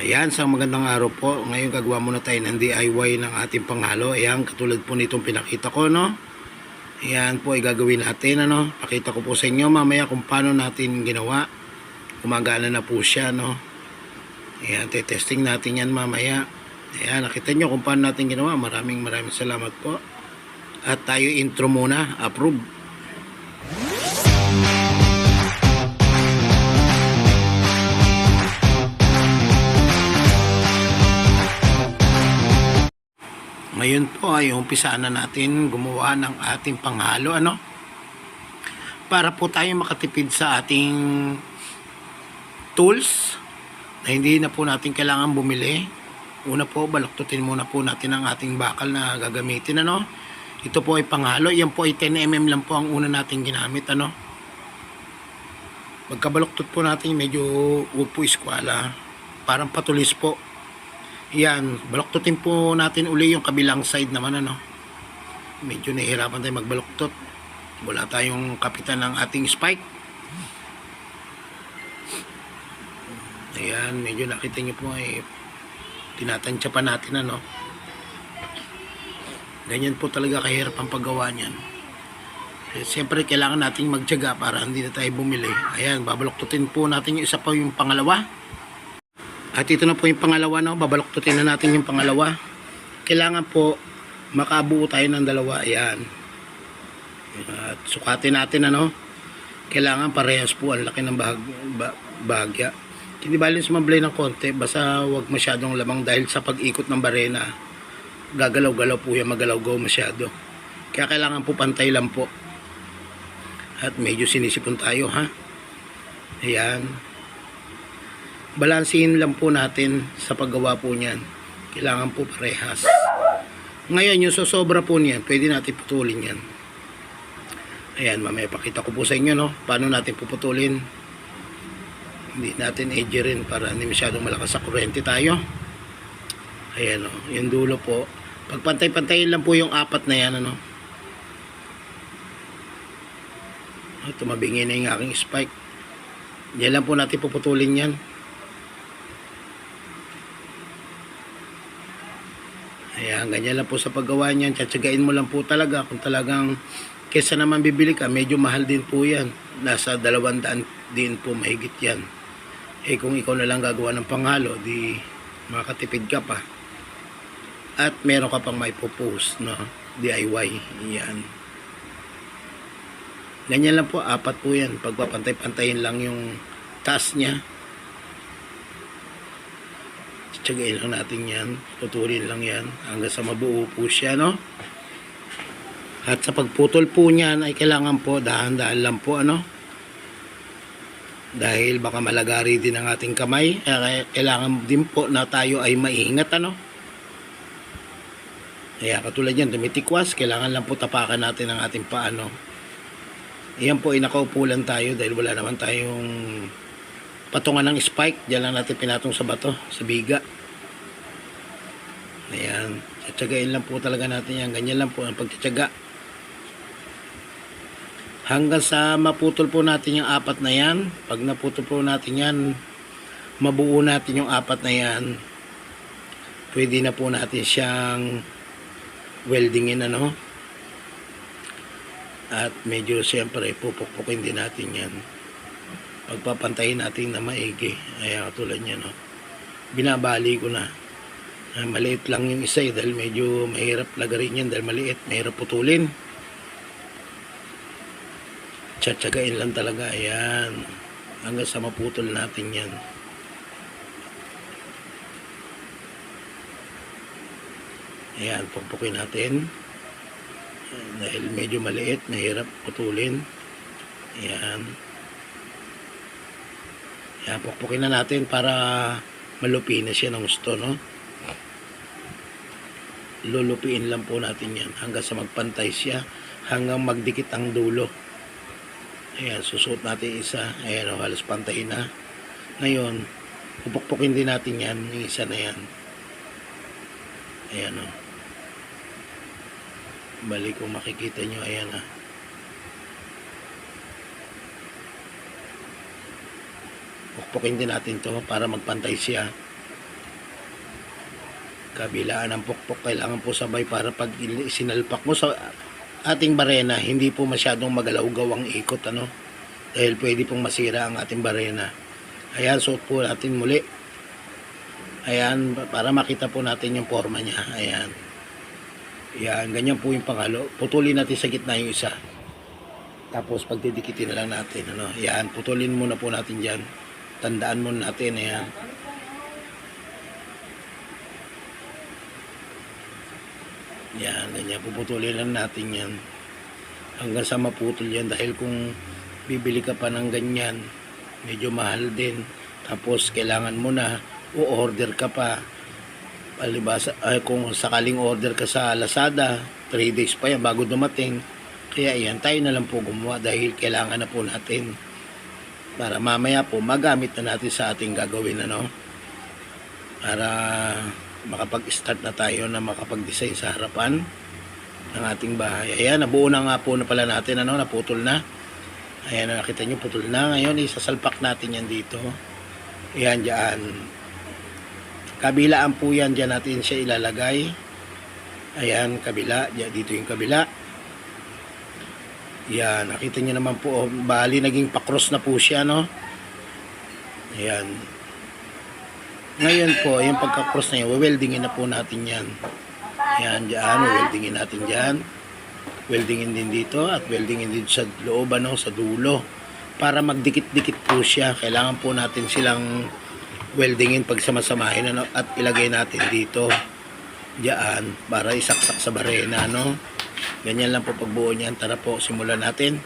Ayan, sa magandang araw po. Ngayon gagawa muna tayo ng DIY ng ating panghalo. Ayan, katulad po nitong pinakita ko, no? Ayan po ay gagawin natin, ano? Pakita ko po sa inyo mamaya kung paano natin ginawa. Gumagana na po siya, no? Ayan, testing natin yan mamaya. Ayan, nakita nyo kung paano natin ginawa. Maraming maraming salamat po. At tayo intro muna. Approve. Ngayon po ay umpisaan na natin gumawa ng ating panghalo ano para po tayo makatipid sa ating tools na hindi na po natin kailangan bumili. Una po, baluktutin muna po natin ang ating bakal na gagamitin ano. Ito po ay panghalo, yan po ay 10mm lang po ang una natin ginamit ano. Pagkabaluktot po natin medyo huwag po iskwala. Parang patulis po. Yan, baluktutin po natin uli yung kabilang side naman ano. Medyo nahihirapan tayo magbaluktot. Wala tayong kapitan ng ating spike. Ayan, medyo nakita nyo po ay tinatansya pa natin ano. Ganyan po talaga kahirap ang paggawa niyan. Eh, Siyempre kailangan nating magtiyaga para hindi na tayo bumili. Ayan, babaluktutin po natin yung isa pa yung pangalawa. At ito na po yung pangalawa, no? babaluktutin na natin yung pangalawa. Kailangan po makabuo tayo ng dalawa. Ayan. At sukatin natin, ano? Kailangan parehas po ang laki ng bahag, ba, bahagya. Hindi bali sumablay ng konti, basta wag masyadong lamang dahil sa pag-ikot ng barena, gagalaw-galaw po yan, magalaw-gaw masyado. Kaya kailangan po pantay lang po. At medyo sinisipon tayo, ha? Ayan balansin lang po natin sa paggawa po niyan. Kailangan po parehas. Ngayon, yung sosobra po niyan, pwede natin putulin yan. Ayan, mamaya pakita ko po sa inyo, no? Paano natin puputulin. Hindi natin edge rin para hindi masyadong malakas sa kuryente tayo. Ayan, no? Yung dulo po. Pagpantay-pantayin lang po yung apat na yan, ano? At tumabingi na yung aking spike. Yan lang po natin puputulin yan. Ayan, ganyan lang po sa paggawa niyan. Tsatsagain mo lang po talaga kung talagang kesa naman bibili ka, medyo mahal din po yan. Nasa dalawang daan din po mahigit yan. Eh kung ikaw na lang gagawa ng panghalo, di makatipid ka pa. At meron ka pang may propose, no? DIY. Yan. Ganyan lang po, apat po yan. Pagpapantay-pantayin lang yung taas niya. Tsagain lang natin yan. Putulin lang yan. Hanggang sa mabuo po siya, no? At sa pagputol po niyan ay kailangan po dahan-dahan lang po, ano? Dahil baka malagari din ang ating kamay. Kaya kailangan din po na tayo ay maingat, ano? Kaya katulad yan, tumitikwas. Kailangan lang po tapakan natin ang ating paano. Yan po ay nakaupo lang tayo dahil wala naman tayong patungan ng spike. Diyan lang natin pinatong sa bato, sa biga. Ayan. Tsatsagain lang po talaga natin yan. Ganyan lang po ang pagtsatsaga. Hanggang sa maputol po natin yung apat na yan. Pag naputol po natin yan, mabuo natin yung apat na yan. Pwede na po natin siyang weldingin ano. At medyo siyempre pupukpukin din natin yan pagpapantayin natin na maigi. Ayan, katulad niya, no. Binabali ko na. Maliit lang yung isa eh, dahil medyo mahirap lagarin yan dahil maliit, mahirap putulin. Tsatsagain lang talaga, ayan. Hanggang sa maputol natin yan. Ayan, pukpukin natin. Dahil medyo maliit, mahirap putulin. Ayan. Yan, pukpukin na natin para malupin na siya ng gusto, no? Lulupiin lang po natin yan hanggang sa magpantay siya, hanggang magdikit ang dulo. Ayan, susuot natin isa. Ayan, oh, halos pantay na. Ngayon, pupukpukin din natin yan, yung isa na yan. Ayan, oh. Balik kung makikita nyo, ayan, ah. Pukpukin din natin to para magpantay siya. kabilaan ng pukpok kailangan po sabay para pag sinalpak mo sa ating barena hindi po masyadong magalaw-gaw ang ikot ano? Dahil pwede pong masira ang ating barena. Ayan suot po natin muli. Ayan para makita po natin yung forma niya. Ayan. Ayan ganyan po yung pangalo. Putulin natin sa gitna yung isa. Tapos pagdidikitin na lang natin ano? Ayan putulin muna po natin dyan tandaan muna natin ayan Yan, ganyan. Puputulin lang natin yan. Hanggang sa maputol yan. Dahil kung bibili ka pa ng ganyan, medyo mahal din. Tapos kailangan mo na o-order ka pa. Palibasa, ay, kung sakaling order ka sa Lazada, 3 days pa yan bago dumating. Kaya yan, tayo na lang po gumawa dahil kailangan na po natin para mamaya po magamit na natin sa ating gagawin ano para makapag-start na tayo na makapag-design sa harapan ng ating bahay. Ayan, nabuo na nga po na pala natin, ano, naputol na. Ayan, nakita nyo, putol na. Ngayon, isasalpak natin yan dito. Ayan, dyan. Kabilaan po yan, dyan natin siya ilalagay. Ayan, kabila. Dyan, dito yung kabila. Ayan, nakita nyo naman po, oh, bali, naging pakros na po siya, no? Ayan. Ngayon po, yung pagka-cross na yan, weldingin na po natin yan. Yan, dyan, weldingin natin dyan. Weldingin din dito at weldingin din sa loob, ano, sa dulo. Para magdikit-dikit po siya, kailangan po natin silang weldingin pag samasamahin ano, at ilagay natin dito. Diyan, para isaksak sa barena, no? Ganyan lang po pagbuo niyan. Tara po, simulan natin.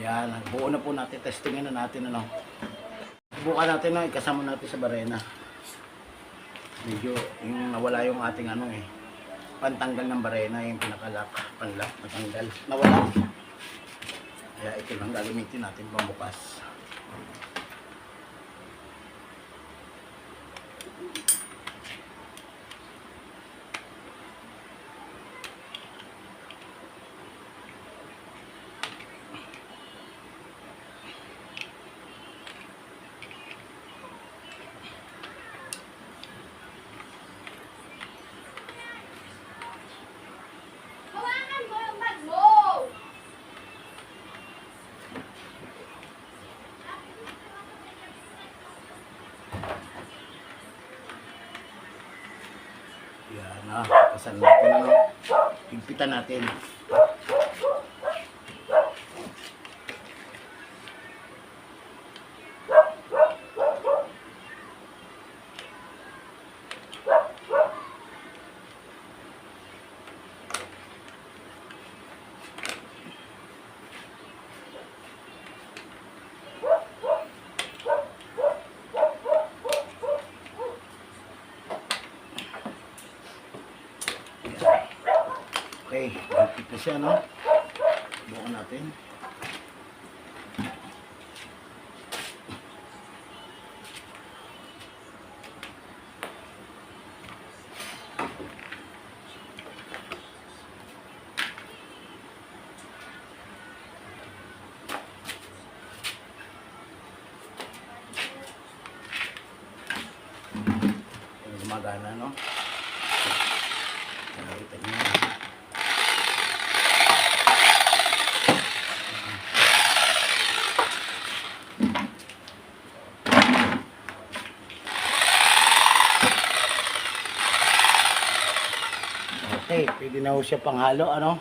Yan, buo na po natin. Testingin na natin ano. Buka natin na ikasama natin sa barena. Medyo yung nawala yung ating ano eh. Pantanggal ng barena yung pinakalak. Panlak, natanggal. Nawala. Kaya ito lang gagamitin natin pambukas. Na, kasal natin ano. Higpitan natin. Okay, higpit na siya no. Bukan natin. Gumagana, no? Nakita niyo. Okay, pwede na ho siya panghalo, ano?